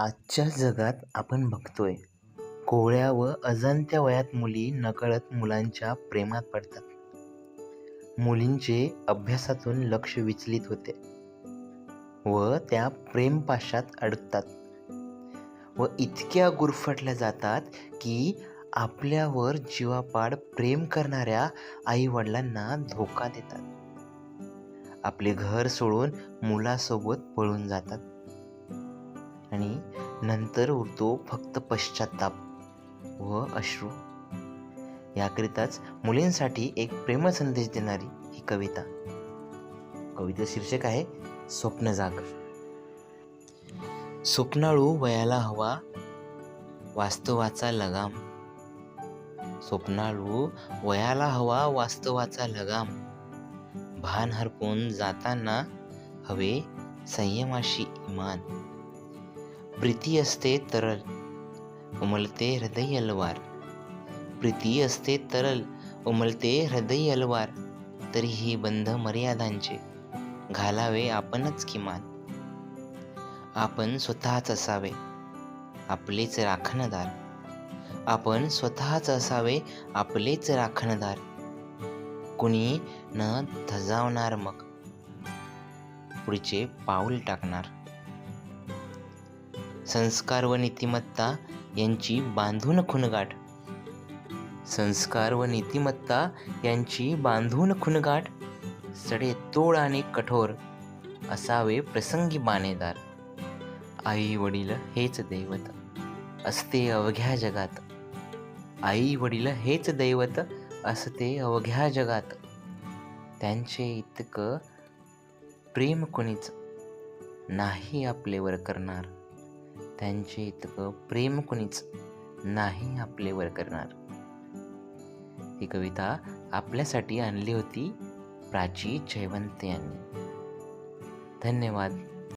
आजच्या जगात आपण बघतोय कोवळ्या व अजंत्या वयात मुली नकळत मुलांच्या प्रेमात पडतात. मुलींचे अभ्यासातून लक्ष विचलित होते व त्या प्रेमपाशात अडकतात व इतक्या गुरफटल्या जातात की आपल्यावर जीवापाड प्रेम करणाऱ्या आईवडिलांना धोका देतात. आपले घर सोडून मुलासोबत पळून जातात. आणि नंतर उरतो फक्त पश्चाताप व अश्रू. याकरिताच मुलींसाठी एक प्रेमसंदेश देणारी ही कविता. कविता शीर्षक आहे स्वप्न जाग. स्वप्नाळू वयाला हवा वास्तवाचा लगाम. स्वप्नाळू वयाला हवा वास्तवाचा लगाम. भान हरपून जाताना हवे संयमाशी इमान. प्रीती असते तरल उमलते हृदय अलवार. प्रीती असते तरल उमलते हृदय अलवार. तरीही बंध मर्यादांचे घालावे आपणच किमान. आपण स्वतःच असावे आपलेच राखणदार. आपण स्वतःच असावे आपलेच राखणदार. कुणी न धजावणार मग पुढचे पाऊल टाकणार. संस्कार व नीतिमत्ता यांची बांधून खुणगाठ. संस्कार व नीतिमत्ता यांची बांधून खुणगाठ सडे तोड आणि कठोर असावे प्रसंगी बाणेदार आई वडील हेच दैवत असते अवघ्या जगात. आई वडील हेच दैवत असते अवघ्या जगात. त्यांचे इतकं प्रेम कोणीच नाही आपलेवर करणार. त्यांचे इतकं प्रेम कोणीच नाही आपलेवर करणार. ही कविता आपल्यासाठी आणली होती प्राची जयवंत यांनी. धन्यवाद.